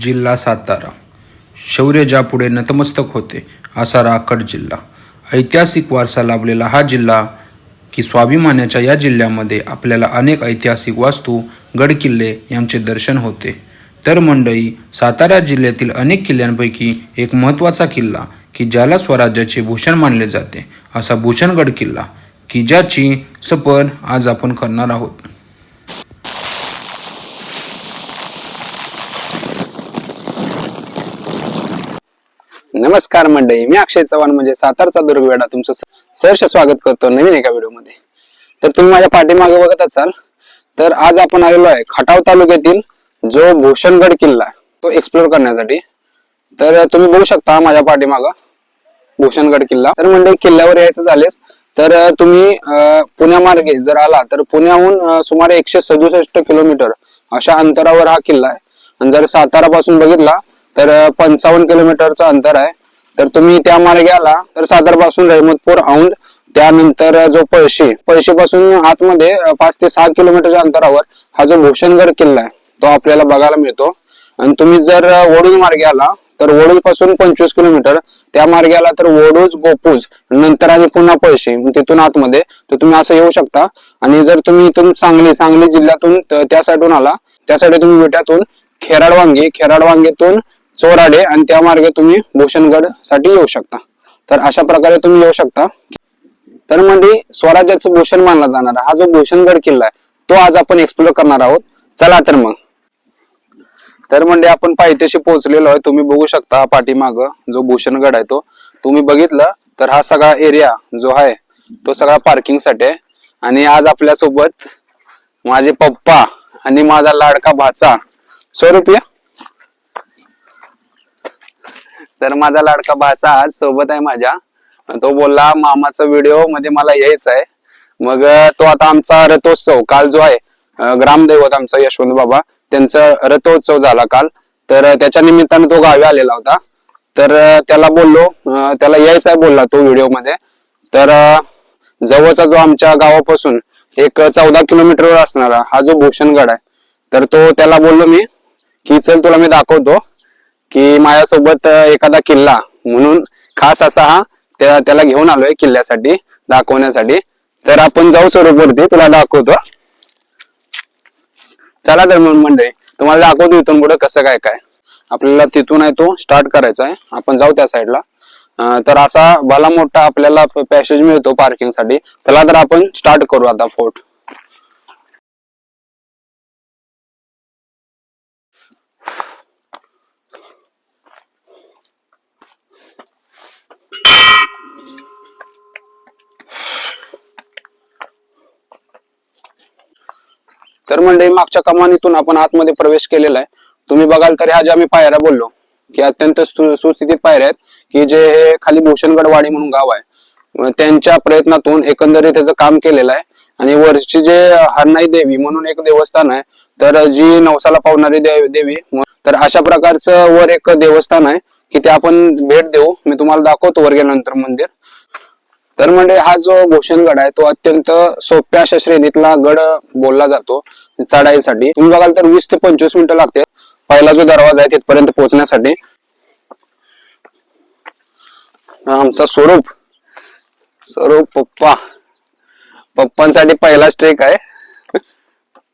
जिल्हा सातारा. शौर्य ज्यापुढे नतमस्तक होते असा राखड जिल्हा. ऐतिहासिक वारसा लाभलेला हा जिल्हा की स्वाभिमानाच्या या जिल्ह्यामध्ये आपल्याला अनेक ऐतिहासिक वास्तू गडकिल्ले यांचे दर्शन होते. तर मंडळी सातारा जिल्ह्यातील अनेक किल्ल्यांपैकी एक महत्त्वाचा किल्ला की ज्याला स्वराज्याचे भूषण मानले जाते असा भूषणगड किल्ला की ज्याची सफर आज आपण करणार आहोत. नमस्कार मंडळी मी अक्षय चव्हाण म्हणजे सातारचा दुर्गवेडा तुमचं सहर्ष स्वागत करतो नवीन एका व्हिडिओमध्ये. तर तुम्ही माझ्या पाठीमागे बघत असाल तर आज आपण आलेलो आहे खटाव तालुक्यातील जो भूषणगड किल्ला आहे, तो एक्सप्लोर करण्यासाठी. तर तुम्ही बघू शकता माझ्या पाठीमाग भूषणगड किल्ला. तर मंडळी किल्ल्यावर यायचं झालेस तर तुम्ही पुण्यामार्गे जर आला तर पुण्याहून सुमारे एकशे सदुसष्ट किलोमीटर अशा अंतरावर हा किल्ला आहे. आणि जर सातारा पासून बघितला तर पंचावन्न किलोमीटरचं अंतर आहे. तर तुम्ही त्या मार्गे आला तर सातारा पासून रहमतपूर औंध त्यानंतर जो पळशी पळशी पासून आतमध्ये पाच ते सहा किलोमीटरच्या अंतरावर हा जो भूषणगड किल्ला आहे तो आपल्याला बघायला मिळतो. आणि तुम्ही जर अं, वडूज मार्गे आला तर वडूजपासून पंचवीस किलोमीटर त्या मार्गे आला तर वडूज गोपूज नंतर आणि पुन्हा पळशी तिथून आतमध्ये तर तुम्ही असं येऊ शकता. आणि जर तुम्ही इथून सांगली सांगली जिल्ह्यातून त्या साईडून आला त्यासाठी तुम्ही विट्यातून खेराड वांगी खेराड वांगेतून चोराडे आणि त्या मार्गे तुम्ही भूषणगडसाठी येऊ शकता. तर अशा प्रकारे तुम्ही येऊ शकता. तर म्हणजे स्वराज्याचं भूषण मानला जाणारा हा जो भूषणगड किल्ला आहे तो आज आपण एक्सप्लोर करणार आहोत. चला तर मग. तर म्हणजे आपण पायथ्याशी पोहोचलेलो आहे. तुम्ही बघू शकता पाठीमाग जो भूषणगड आहे तो. तुम्ही बघितलं तर हा सगळा एरिया जो आहे तो सगळा पार्किंगसाठी आहे. आणि आज आपल्यासोबत माझे पप्पा आणि माझा लाडका भाचा स्वरूप रुपया तर माझा लाडका भाचा आज सोबत आहे माझ्या. तो बोलला मामाचा व्हिडिओमध्ये मला यायचं आहे. मग तो आता आमचा रथोत्सव काल जो आहे ग्रामदैवत आमचा यशवंत बाबा त्यांचा रथोत्सव झाला काल. तर त्याच्या निमित्ताने तो गावी आलेला होता. तर त्याला बोललो त्याला यायचा आहे बोलला तो व्हिडिओमध्ये. तर जवळचा जो आमच्या गावापासून एक चौदा किलोमीटरवर असणारा हा जो भूषणगड आहे तर तो त्याला बोललो मी की चल तुला मी दाखवतो. की माझ्यासोबत एखादा किल्ला. म्हणून खास असा हा त्या- त्याला घेऊन आलोय किल्ल्यासाठी दाखवण्यासाठी. तर आपण जाऊ स्वरूपवरती तुला दाखवतो. चला तर मग मंडळी तुम्हाला दाखवतो इथून पुढे कसं काय काय. आपल्याला तिथून आहे तो स्टार्ट करायचा आहे. आपण जाऊ त्या साईडला तर असा भला मोठा आपल्याला पॅसेज मिळतो पार्किंगसाठी चला तर आपण स्टार्ट करू आता फोर्ट. तर म्हणजे मागच्या कमानीतून आपण आतमध्ये प्रवेश केलेला आहे. तुम्ही बघाल तर ह्या ज्या मी पायऱ्या बोललो की अत्यंत सुस्थितीत पायऱ्या आहेत की जे हे खाली भूषणगडवाडी म्हणून गाव आहे. त्यांच्या प्रयत्नातून एकंदरीत त्याचं काम केलेलं आहे. आणि वरची जे हरनाई देवी म्हणून एक देवस्थान आहे तर जी नवसाला पावणारी देव- देवी तर अशा प्रकारचं वर एक देवस्थान आहे की ते आपण भेट देऊ. मी तुम्हाला दाखवतो वर गेल्यानंतर मंदिर. तर म्हणजे हा जो भूषणगड आहे तो अत्यंत सोप्या अशा श्रेणीतला गड बोलला जातो चढाईसाठी. तुम्ही बघाल तर वीस ते पंचवीस मिनिटं लागते पहिला जो दरवाजा आहे तिथपर्यंत पोहोचण्यासाठी. आमचा स्वरूप. स्वरूप पप्पा. पप्पांसाठी पहिला स्ट्रेक आहे.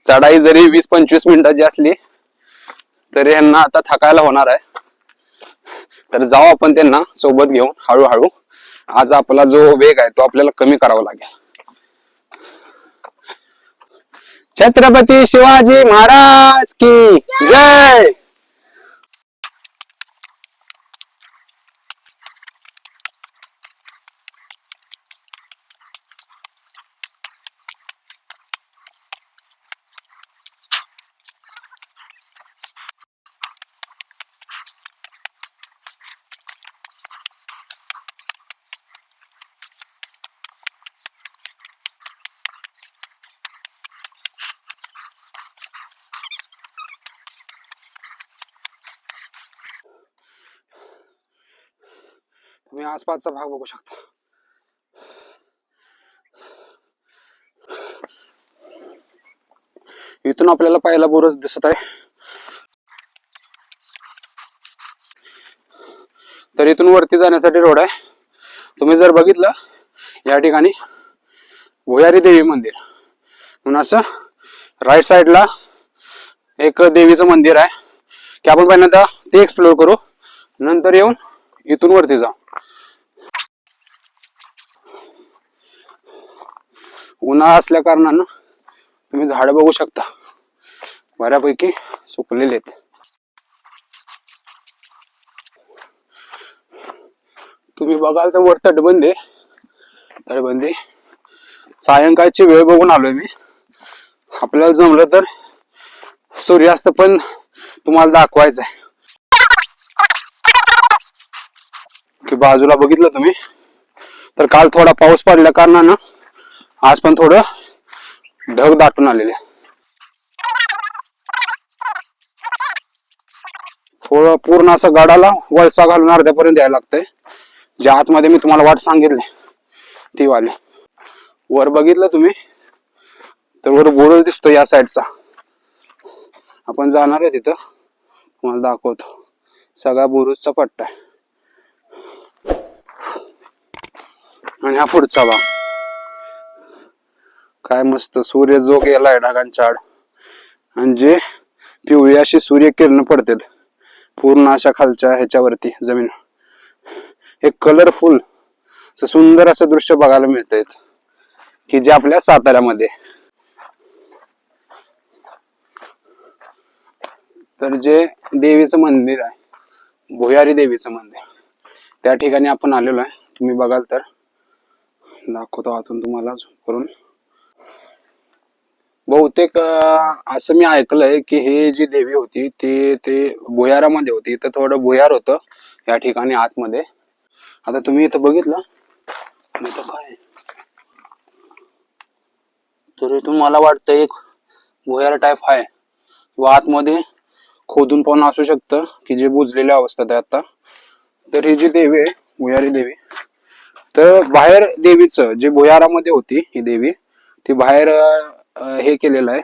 चढाई जरी वीस पंचवीस मिनिटाची असली तरी यांना आता थकायला होणार आहे. तर जाऊ आपण त्यांना सोबत घेऊन हळूहळू. आज आपला जो वेग आहे तो आपल्याला कमी करावा लागेल. छत्रपती शिवाजी महाराज की जय! आसपासचा भाग बघू शकता. इथून आपल्याला पहिला बोरच दिसत आहे. तर इथून वरती जाण्यासाठी रोड आहे. तुम्ही जर बघितलं या ठिकाणी भुयारी देवी मंदिर. म्हणून असं राईट साईडला एक देवीचं मंदिर आहे. की आपण पहिल्यांदा ते एक्सप्लोर करू नंतर येऊन इथून वरती जाऊ. उन्हाळा असल्या कारणानं तुम्ही झाड बघू शकता. बऱ्यापैकी सुकलेले आहेत. तुम्ही बघाल तर वर तटबंदी आहे. तटबंदी. सायंकाळची वेळ बघून आलोय मी. आपल्याला जमलं तर सूर्यास्त पण तुम्हाला दाखवायचं आहे. की बाजूला बघितलं तुम्ही? तर काल थोडा पाऊस पडल्या कारणानं आज पण थोडं ढग दाटून आलेले. थोडं पूर्ण असं गडाला वळसा घालून अर्ध्यापर्यंत यायला लागतंय. ज्या आतमध्ये मी तुम्हाला वाट सांगितली ती वाली. वर बघितलं तुम्ही तर वर बुरुज दिसतो या साईडचा आपण जाणार आहे तिथं. तुम्हाला दाखवतो. सगळा बुरुजचा पट्टा आहे. आणि हा पुढचा भाग. काय मस्त सूर्य जो गेलाय ढगांच्या आड. आणि जे पिवळी अशी सूर्य किरण पडतात पूर्ण अशा खालच्या ह्याच्यावरती जमीन. एक कलरफुल सुंदर असं दृश्य बघायला मिळत की जे आपल्या साताऱ्यामध्ये. तर जे देवीचं मंदिर आहे भुयारी देवीचं मंदिर त्या ठिकाणी आपण आलेलो आहे. तुम्ही बघाल तर. दाखवतो आतून तुम्हाला करून. बहुतेक असं मी ऐकलंय की हे जी देवी होती ती ते भुयारामध्ये होती. तर थोडं भुयार होतं या ठिकाणी आतमध्ये. आता तुम्ही इथं बघितलं? इथं काय? तरी तर वाटतं एक भुयार टाईप आहे. किंवा आतमध्ये खोदून पण असू शकतं की जे बुजलेल्या अवस्थेत आहे आता. तर ही जी देवी आहे भुयारी देवी तर बाहेर देवीचं जे भुयारामध्ये होती ही देवी ती बाहेर हे केलेलं आहे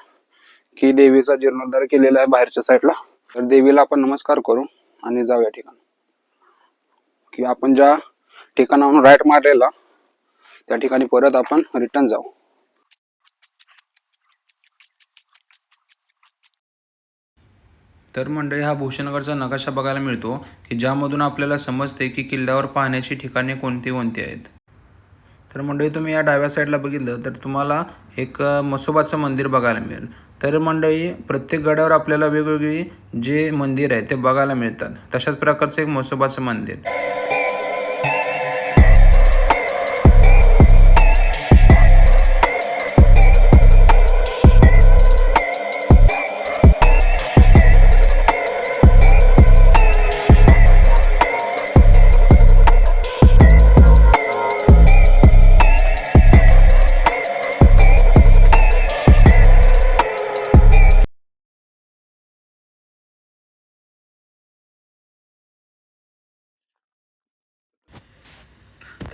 की देवीचा जीर्णोद्धार केलेला आहे बाहेरच्या साईडला तर देवीला आपण नमस्कार करू आणि जाऊ या ठिकाणी. की आपण ज्या ठिकाणाहून राईट मारलेला त्या ठिकाणी परत आपण रिटर्न जाऊ. तर मंडळी हा भूषणगडचा नकाशा बघायला मिळतो की ज्यामधून आपल्याला समजते की किल्ल्यावर पाहण्याची ठिकाणे कोणती कोणती आहेत. तर मंडळी तुम्ही या डाव्या साईडला बघितलं तर तुम्हाला एक मसोबाचं म्हसोबाचं मंदिर बघायला मिळेल. तर मंडळी प्रत्येक गडावर आपल्याला वेगवेगळी जे मंदिर आहे ते बघायला मिळतात. तशाच प्रकारचं एक मसोबाचं मंदिर.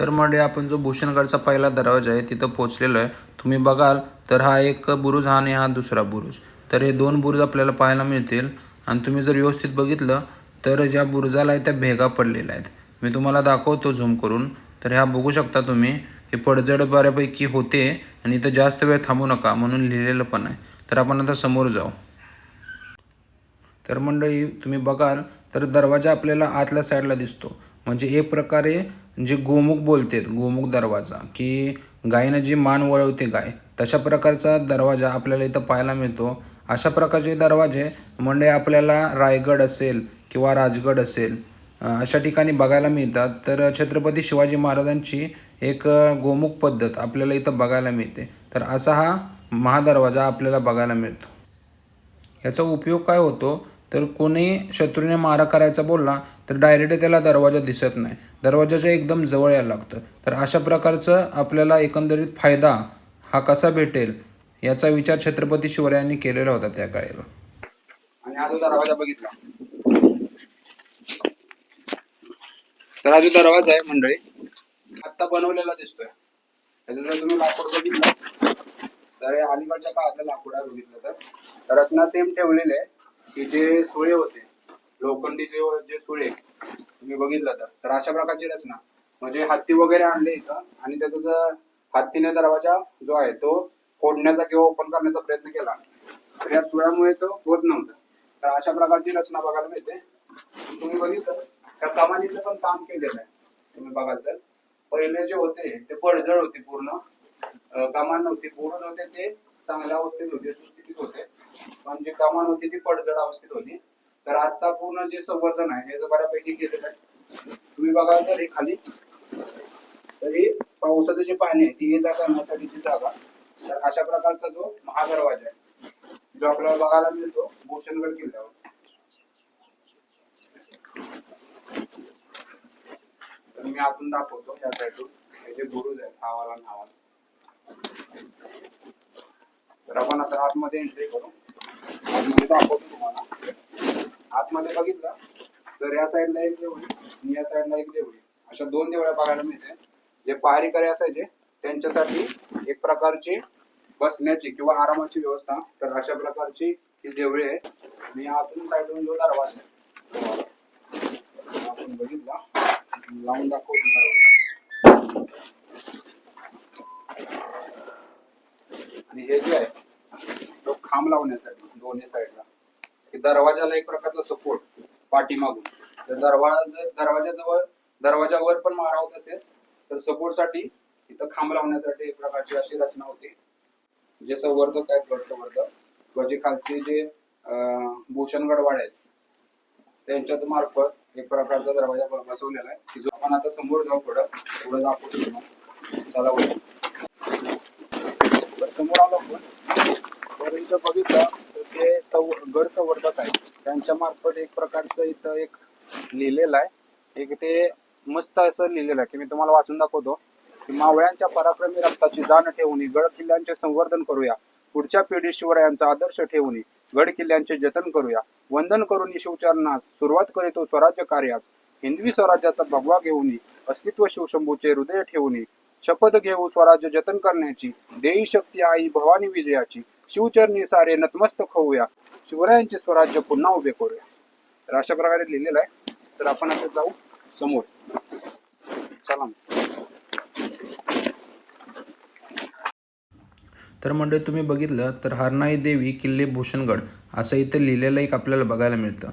तर मंडळी आपण जो भूषणगडचा पहिला दरवाजा आहे तिथं पोहोचलेलो आहे. तुम्ही बघाल तर हा एक बुरुज हा आणि हा दुसरा बुरुज. तर हे दोन बुरुज आपल्याला पाहायला मिळतील. आणि तुम्ही जर व्यवस्थित बघितलं तर ज्या बुरुजाला आहे त्या भेगा पडलेल्या आहेत. मी तुम्हाला दाखवतो झूम करून. तर ह्या बघू शकता तुम्ही हे पडझड बऱ्यापैकी होते आणि इथं जास्त वेळ थांबू नका म्हणून लिहिलेलं पण आहे. तर आपण आता समोर जाऊ. तर मंडळी तुम्ही बघाल तर दरवाजा आपल्याला आतल्या साईडला दिसतो. म्हणजे एक प्रकारे जे गोमुख बोलतेत गोमुख दरवाजा की गायीनं जी मान वळवते गाय तशा प्रकारचा दरवाजा आपल्याला इथं पाहायला मिळतो. अशा प्रकारचे दरवाजे म्हणजे आपल्याला रायगड असेल किंवा राजगड असेल अशा ठिकाणी बघायला मिळतात. तर छत्रपती शिवाजी महाराजांची एक गोमुख पद्धत आपल्याला इथं बघायला मिळते. तर असा हा महादरवाजा आपल्याला बघायला मिळतो. याचा उपयोग काय होतो? तर कोणी शत्रूने मारा करायचा बोलला तर डायरेक्ट त्याला दरवाजा दिसत नाही. दरवाजाच्या एकदम जवळ यायला लागतं. तर अशा प्रकारचं आपल्याला एकंदरीत फायदा हा कसा भेटेल याचा विचार छत्रपती शिवरायांनी केलेला होता त्या काळेला. आणि हा जो दरवाजा बघितला. तर हा जो दरवाजा आहे मंडळी आता बनवलेला दिसतोय. त्याचं जर तुम्ही लाकूड बघितलं. तर अलीकडच्या काळातलं लाकूड आहे बघितलं तर. तर रत्ना सेम ठेवलेले आहे की जे सुळे होते लोखंडी जे जे सुळे तुम्ही बघितलं तर. तर अशा प्रकारची रचना. म्हणजे हत्ती वगैरे आणले इथं आणि त्याचा जर हत्तीने दरवाजा जो आहे तो फोडण्याचा किंवा ओपन करण्याचा प्रयत्न केला. तर या चुळ्यामुळे तो होत नव्हता. तर अशा प्रकारची रचना बघायला मिळते. तुम्ही बघितलं त्या कमानीचं पण काम केलेलं आहे. तुम्ही बघाल तर. पहिले जे होते ते पडझड होते पूर्ण. कमान नव्हती पूर्ण होते ते चांगल्या अवस्थेत होते सुस्थितीत होते. पण जे कमान होती ती पडझड अवस्थेत होती. तर आता पूर्ण जे संवर्धन आहे हे जर बऱ्यापैकी केलेलं आहे. तुम्ही बघाल तर हे खाली. तर हे पावसाचं जे पाणी आहे ती ये जा करण्यासाठीची जागा तर अशा प्रकारचा जो महादरवाजा आहे जो आपल्याला बघायला मिळतो भूषणगड किल्ल्यावर. तर मी आतून दाखवतो या साईडून हे जे बुरुज आहे नावाला नावाला. तर आपण आता आतमध्ये एंट्री करू. आतमध्ये दाखवतो तुम्हाला आतमध्ये बघितलं तर या साईडला एक देवळी आणि या साईडला एक देवळी अशा दोन देवळ्या बघायला मिळते. जे पहारेकरी असायचे त्यांच्यासाठी एक प्रकारची बसण्याची किंवा आरामाची व्यवस्था. तर अशा प्रकारची ही देवळी आहे. मी आतून साईडून जो दरवाजा आहे आपण बघितला. लावून दाखवतो दरवाजा. आणि हे जे आहे खांब लावण्यासाठी दोन्ही साईडला. दरवाजाला एक प्रकारचा सपोर्ट पाठीमागून. तर दरवाजा जर दरवाजाजवळ दरवाजावर पण मारा होत असेल तर सपोर्टसाठी इथं खांब लावण्यासाठी एक प्रकारची अशी रचना होती. जे संवर्धक आहेत गड संवर्धक किंवा जे खालचे जे भूषण भूषणगड आहेत त्यांच्यात मार्फत एक प्रकारचा दरवाजा बसवलेला आहे. की जो आपण आता समोर जाऊ पुढं पुढे दाखवतो चला वर. तर समोर आलो आपण तर बघितलं तर ते सौ गड संवर्धक आहेत. त्यांच्या मार्फत एक प्रकारचं इथं एक लिहिलेलं आहे. एक ते मस्त असं लिहिलेलं आहे की मी तुम्हाला वाचून दाखवतो. की मावळ्यांच्या पराक्रमी रक्ताची जाण ठेवून गड किल्ल्यांचे संवर्धन करूया. पुढच्या पिढी शिवरायांचा आदर्श ठेवून गड किल्ल्यांचे जतन करूया. वंदन करून शिवचरणास सुरुवात करीतो स्वराज्य कार्यास. हिंदवी स्वराज्याचा भगवा घेऊन अस्तित्व शिवशंभूचे हृदय ठेवून शपथ घेऊ स्वराज्य जतन करण्याची. देई शक्ती आई भवानी विजयाची. शिवचरणी सारे नतमस्तक होऊया. शिवरायांचे स्वराज्य पुन्हा उभे करूया. तर अशा प्रकारे लिहिलेलं आहे. तर आपण आता जाऊ समोर. चला तर मंडळी तुम्ही बघितलं तर हरनाई देवी किल्ले भूषणगड असं इथे लिहिलेलं एक आपल्याला बघायला मिळतं.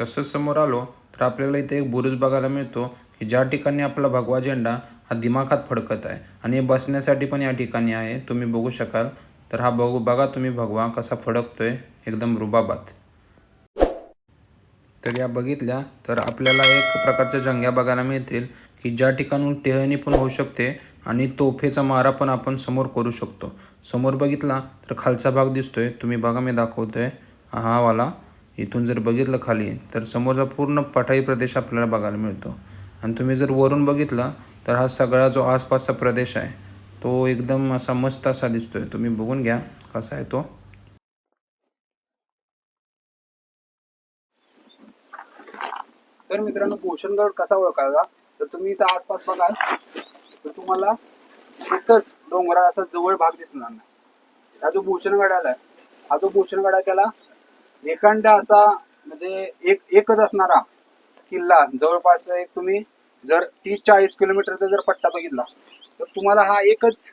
तसंच समोर आलो तर आपल्याला इथे एक बुरुज बघायला मिळतो की ज्या ठिकाणी आपला भगवा झेंडा हा दिमाखात फडकत आहे. आणि बसण्यासाठी पण या ठिकाणी आहे. तुम्ही बघू शकाल तर हा बघू बघा तुम्ही भगवा कसा फडकतोय. एकदम रुबाबात. तर या बघितल्या तर आपल्याला एक प्रकारच्या जंग्या बघायला मिळतील की ज्या ठिकाणून टेहणी पण होऊ शकते आणि तोफेचा मारा पण आपण समोर करू शकतो. समोर बघितला तर खालचा भाग दिसतोय. तुम्ही बघा मी दाखवतोय. हा वाला इथून जर बघितलं खाली तर समोरचा पूर्ण पठाई प्रदेश आपल्याला बघायला मिळतो. आणि तुम्ही जर वरून बघितला तर हा सगळा जो आसपासचा प्रदेश आहे तो एकदम असा मस्त असा दिसतोय. तुम्ही बघून घ्या कसा आहे तो. तर मित्रांनो भूषणगड कसा ओळखायचा? तर तुम्ही इथं आसपास बघाल तर तुम्हाला एकच डोंगराळ असा जवळ भाग दिसणार नाही. हा जो भूषणगड आलाय हा जो भूषणगड आहे त्याला एकांड असा म्हणजे एक एकच असणारा किल्ला. जवळपास एक तुम्ही जर तीस चाळीस किलोमीटरचा जर पट्टा बघितला तर तुम्हाला हा एकच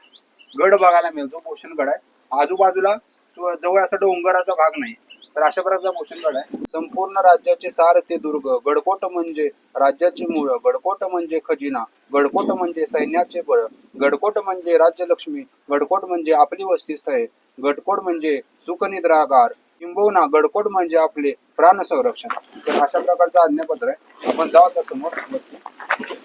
गड बघायला मिळतो भूषणगड आहे. आजूबाजूला जवळ असा डोंगराचा भाग नाही तर अशा प्रकारचा भूषणगड आहे. संपूर्ण राज्याचे सार ते दुर्ग गडकोट म्हणजे राज्याची मूळ गडकोट म्हणजे खजिना गडकोट म्हणजे सैन्याचे बळ गडकोट म्हणजे राज्यलक्ष्मी गडकोट म्हणजे आपली वस्तीस्थळे गडकोट म्हणजे सुखनिद्रागार किंबहुना गडकोट म्हणजे आपले प्राण संरक्षण तर अशा प्रकारचं आज्ञापत्र आहे. आपण जाऊ आता समोर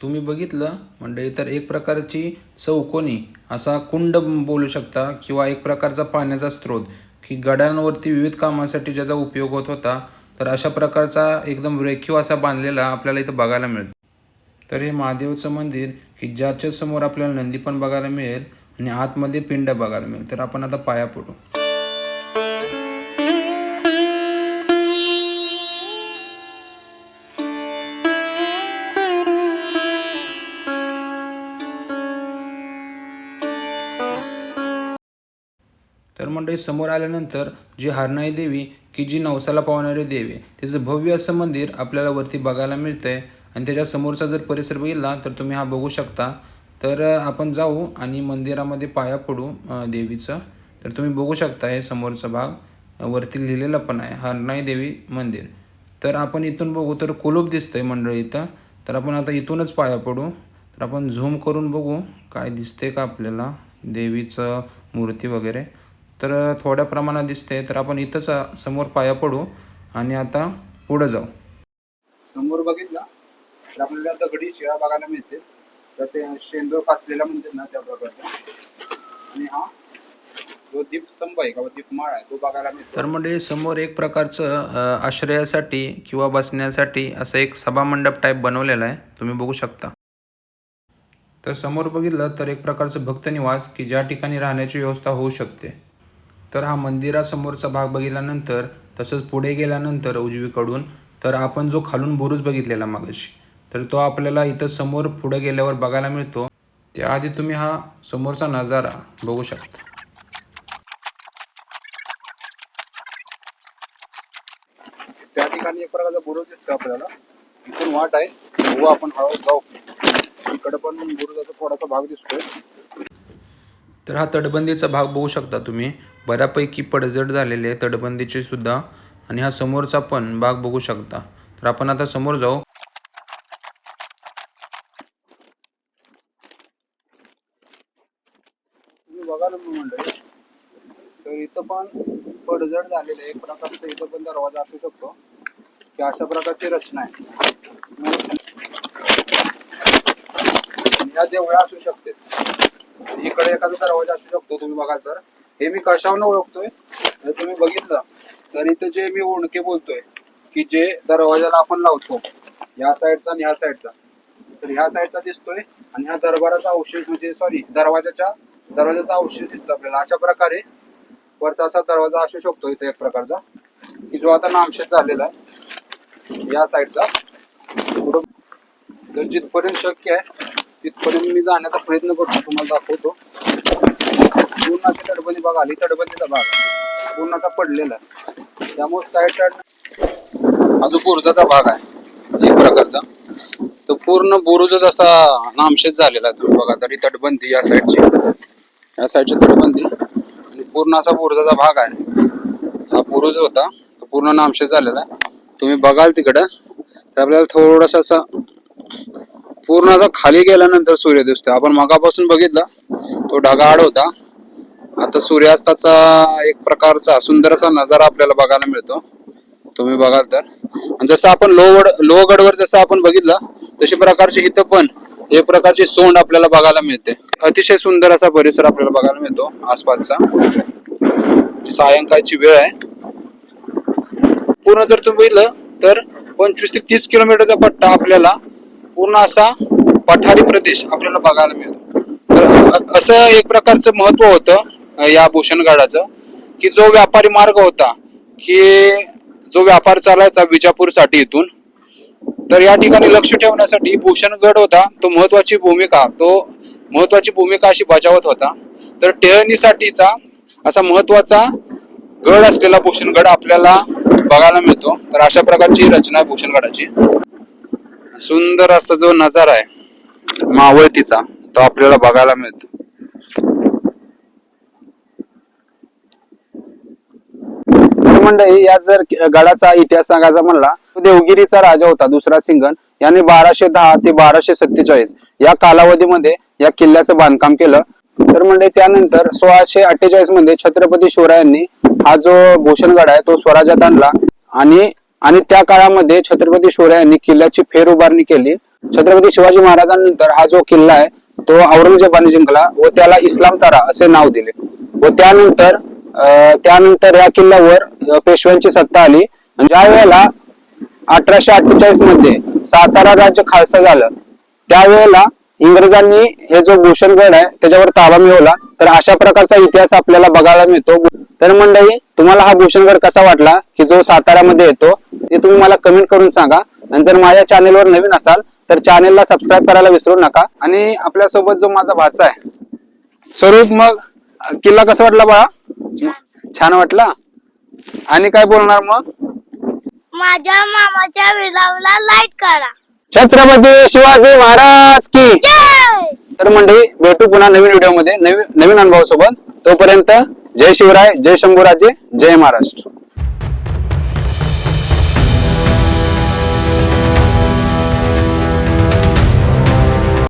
तुम्ही बघितलं म्हणजे तर एक प्रकारची चौकोनी असा कुंड बोलू शकता किंवा एक प्रकारचा पाण्याचा स्रोत. की गड्यांवरती विविध कामासाठी ज्याचा उपयोग होत होता तर अशा प्रकारचा एकदम रेखीव असा बांधलेला आपल्याला इथं बघायला मिळतो. तर हे महादेवचं मंदिर की ज्याच्या समोर आपल्याला नंदी पण बघायला मिळेल आणि आतमध्ये पिंड बघायला मिळेल. तर आपण आता पाया पडू. मंडळी समोर आल्यानंतर जी हारणाई देवी की जी नवसाला पावणारी देवी तिचं भव्य असं मंदिर आपल्याला वरती बघायला मिळतंय. आणि त्याच्या समोरचा जर परिसर बघितला तर तुम्ही हा बघू शकता. तर आपण जाऊ आणि मंदिरामध्ये पाया पडू देवीचं. तर तुम्ही बघू शकता हे समोरचा भाग. वरती लिहिलेलं पण आहे हरणाई देवी मंदिर. तर आपण इथून बघू तर कुलूप दिसतं आहे मंडळी इथं. तर आपण आता इथूनच पाया पडू. तर आपण झूम करून बघू काय दिसते का आपल्याला देवीचं मूर्ती वगैरे. तर थोड्या प्रमाणात दिसते तर आपण इथंच समोर पाया पडू आणि आता पुढं जाऊ. समोर बघितला तर आपल्याला दगडी शिळा बघायला मिळते. तसे शेंदूर फासलेला म्हणतात ना त्या प्रकारचा. आणि हा जो दीपस्तंभ आहे किंवा दीपमाळ आहे तो बघायला मिळतो. तर म्हणजे समोर एक प्रकारचं आश्रयासाठी किंवा बसण्यासाठी असं एक सभामंडप टाईप बनवलेलं आहे. तुम्ही बघू शकता. तर समोर बघितलं तर एक प्रकारचं भक्तनिवास की ज्या ठिकाणी राहण्याची व्यवस्था होऊ शकते. तर हा मंदिरासमोरचा भाग बघितल्यानंतर तसंच पुढे गेल्यानंतर उजवीकडून तर आपण जो खालून बुरुज बघितलेला मागाशी तर तो आपल्याला इथं समोर पुढे गेल्यावर बघायला मिळतो. त्याआधी तुम्ही हा समोरचा नजारा बघू शकता. त्या ठिकाणी एक प्रकारचा बुरुज दिसतो आपल्याला. इथून वाट आहे. आपण हळू जाऊ. इकडे पण बुरुजाचा थोडासा भाग दिसतोय. तर हा तटबंदीचा भाग बघू शकता तुम्ही. बऱ्यापैकी पडझड झालेले तटबंदीचे सुद्धा. आणि हा समोरचा पण भाग बघू शकता. तर आपण आता समोर जाऊ. तुम्ही बघा ना तर इथं पण पडझड झालेलं आहे. एक प्रकारचा इथं पण दरवाजा असू शकतो. की अशा प्रकारची रचना आहे. या देवळ्या असू शकते. इकडे एखादा दरवाजा असू शकतो तुम्ही बघाल तर. हे मी कशावर ओळखतोय? जर तुम्ही बघितलं. तर इथं जे मी ओणके बोलतोय की जे दरवाजाला आपण लावतो ह्या साईडचा आणि ह्या साईडचा. तर ह्या साईडचा दिसतोय आणि ह्या दरबाराचा अवशेष म्हणजे सॉरी दरवाजाच्या दरवाजाचा अवशेष दिसतो आपल्याला. अशा प्रकारे वरचा असा दरवाजा असू शकतो इथे एक प्रकारचा की जो आता नामशेष झालेला आहे. या साईडचा. तर जिथपर्यंत शक्य आहे तिथपर्यंत मी जाण्याचा प्रयत्न करतो तुम्हाला दाखवतो. पूर्णाची तटबंदी बघा आली तटबंदीचा भाग पूर्णाचा पडलेला आहे. त्यामुळे साईड साईड हा जो बुरुजाचा भाग आहे एक प्रकारचा तो पूर्ण बुरुजच असा नामशेष झालेला आहे. तुम्ही बघा तरी तटबंदी या साईडची या साईडची तटबंदी आणि पूर्ण असा बुरुजाचा भाग आहे. हा बुरुज होता तो पूर्ण नामशेष झालेला आहे. तुम्ही बघाल तिकडं तर आपल्याला थोडासा असा पूर्ण असा खाली गेल्यानंतर सूर्य दिसतो आपण मगापासून बघितला तो ढगाळ होता. आता सूर्यास्ताचा एक प्रकारचा सुंदर असा नजारा आपल्याला बघायला मिळतो. तुम्ही बघाल तर. जसं आपण लोहगड लोहगडवर जसं आपण बघितलं तशी प्रकारची इथं पण एक प्रकारची सोंड आपल्याला बघायला मिळते. अतिशय सुंदर असा परिसर आपल्याला बघायला मिळतो आसपासचा. सायंकाळची वेळ आहे. पूर्ण जर तुम्ही बघितलं तर पंचवीस ते तीस किलोमीटरचा पट्टा आपल्याला पूर्ण असा पठारी प्रदेश आपल्याला बघायला मिळतो. तर असं एक प्रकारचं महत्त्व होतं. या भूषणगडाचं की जो व्यापारी मार्ग होता की जो व्यापार चालायचा विजापूरसाठी इथून तर या ठिकाणी लक्ष ठेवण्यासाठी भूषणगड होता तो महत्वाची भूमिका तो महत्वाची भूमिका अशी बजावत होता. तर टेहळणीसाठीचा असा महत्त्वाचा गड असलेला भूषणगड आपल्याला बघायला मिळतो. तर अशा प्रकारची रचना आहे भूषणगडाची. सुंदर असा जो नजारा आहे मावळतीचा तो आपल्याला बघायला मिळतो. मंडळी या जर गडाचा इतिहास सांगायचा म्हणला देवगिरीचा राजा होता दुसरा सिंगन. याने बाराशे दहा ते बाराशे सत्तेचाळीस या कालावधीमध्ये या किल्ल्याचं बांधकाम केलं. तर म्हणजे त्यानंतर सोळाशे अठ्ठेचाळीसमध्ये छत्रपती शिवरायांनी हा जो भूषणगड आहे तो स्वराज्यात आणला. आणि आणि त्या काळामध्ये छत्रपती शिवरायांनी किल्ल्याची फेर उभारणी केली. छत्रपती शिवाजी महाराजांनंतर हा जो किल्ला आहे तो औरंगजेबाने जिंकला व त्याला इस्लाम तारा असे नाव दिले. व त्यानंतर त्यानंतर या किल्ल्यावर पेशव्यांची सत्ता आली. ज्या वेळेला अठराशे अठ्ठेचाळीसमध्ये सातारा राज्य खालसा झालं त्यावेळेला इंग्रजांनी हे जो भूषणगड आहे त्याच्यावर ताबा मिळवला. तर अशा प्रकारचा इतिहास आपल्याला बघायला मिळतो. तर मंडळी तुम्हाला हा भूषणगड कसा वाटला? की जो साताऱ्यामध्ये येतो ते तुम्ही मला कमेंट करून सांगा. आणि जर माझ्या चॅनेलवर नवीन असाल तर चॅनेलला सबस्क्राईब करायला विसरू नका. आणि आपल्यासोबत जो माझा भाचा आहे स्वरूप मग किल्ला कसा वाटला बाळा? छान. वाटला? आणि काय बोलणार मग? माझ्या मामाच्या विलावला लाइट करा. छत्रपती शिवाजी महाराज की. जय! तर मंडळी भेटू पुन्हा नवीन व्हिडिओमध्ये नवीन नवीन अनुभवासोबत. तोपर्यंत जय शिवराय जय शंभूराजे जय महाराष्ट्र.